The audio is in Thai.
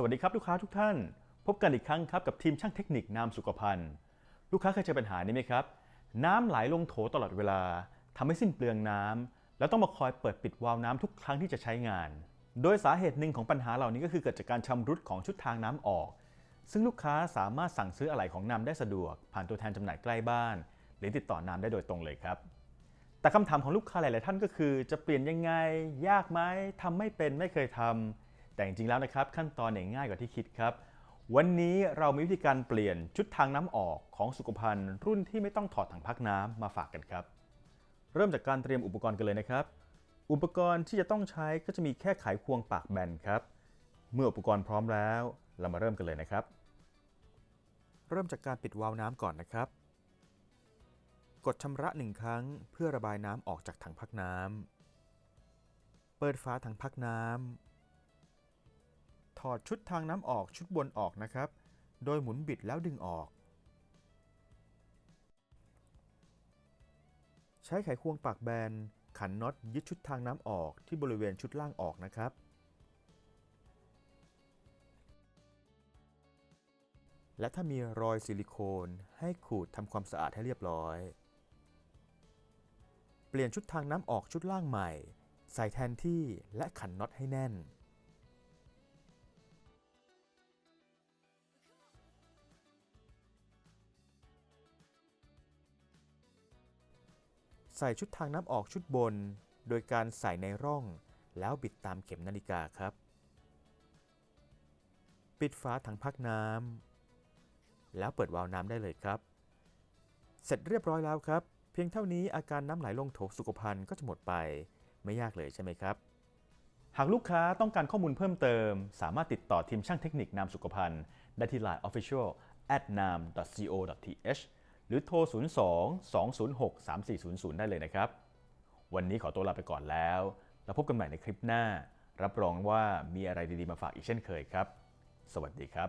สวัสดีครับลูกค้าทุกท่าน พบกันอีกครั้งครับกับทีมช่างเทคนิคน้ำสุขภัณฑ์ ลูกค้าเคยเจอปัญหานี้ไหมครับ น้ำไหลลงโถตลอดเวลาทำให้สิ้นเปลืองน้ำแล้วต้องมาคอยเปิดปิดวาล์วน้ำทุกครั้งที่จะใช้งาน โดยสาเหตุหนึ่งของปัญหาเหล่านี้ก็คือเกิดจากการชำรุดของชุดทางน้ำออก ซึ่งลูกค้าสามารถสั่งซื้ออะไหล่ของนำได้สะดวก ผ่านตัวแทนจำหน่ายใกล้บ้าน หรือติดต่อนำได้โดยตรงเลยครับ แต่คำถามของลูกค้าหลาย ๆ ท่านก็คือ จะเปลี่ยนยังไงยากไหมทำไม่เป็นไม่เคยทำ แต่จริงๆแล้วนะครับขั้นตอนเนี่ยง่ายกว่าที่คิดครับ วันนี้เรามีวิธีการเปลี่ยนชุดทางน้ำออกของสุขภัณฑ์ รุ่นที่ไม่ต้องถอดถังพักน้ำมาฝากกันครับ เริ่มจากการเตรียมอุปกรณ์กันเลยนะครับ อุปกรณ์ที่จะต้องใช้ก็จะมีแค่ไขควงปากแบนครับ เมื่ออุปกรณ์พร้อมแล้ว เรามาเริ่มกันเลยนะครับ เริ่มจากการปิดวาล์วน้ำก่อนนะครับ กดชำระหนึ่งครั้ง เพื่อระบายน้ำออกจากถังพักน้ำเปิดฝาถังพักน้ำ ถอดชุดทางน้ำออกชุดบนออกนะครับ โดยหมุนบิดแล้วดึงออก ใช้ไขควงปากแบน ขันน็อตยึดชุดทางน้ำออกที่บริเวณชุดล่างออกนะครับ และถ้ามีรอยซิลิโคนให้ขูดทำความสะอาดให้เรียบร้อย เปลี่ยนชุดทางน้ำออกชุดล่างใหม่ ใส่แทนที่และขันน็อตให้แน่น ใส่ชุดทางน้ำออกชุดบน โดยการใส่ในร่อง แล้วบิดตามเข็มนาฬิกาครับ ปิดฝาถังพักน้ำแล้วเปิดวาล์วน้ำได้เลยครับ เสร็จเรียบร้อยแล้วครับ เพียงเท่านี้อาการน้ำไหลลงโถสุขภัณฑ์ก็จะหมดไปไม่ยากเลยใช่ไหมครับ หากลูกค้าต้องการข้อมูลเพิ่มเติม สามารถติดต่อทีมช่างเทคนิคนามสุขภัณฑ์ได้ที่ Line Official at nam co th หรือโทร 02 206 3400 ได้เลยนะครับ วันนี้ขอตัวลาไปก่อนแล้ว แล้วพบกันใหม่ในคลิปหน้า รับรองว่ามีอะไรดีๆมาฝากอีกเช่นเคยครับ สวัสดีครับ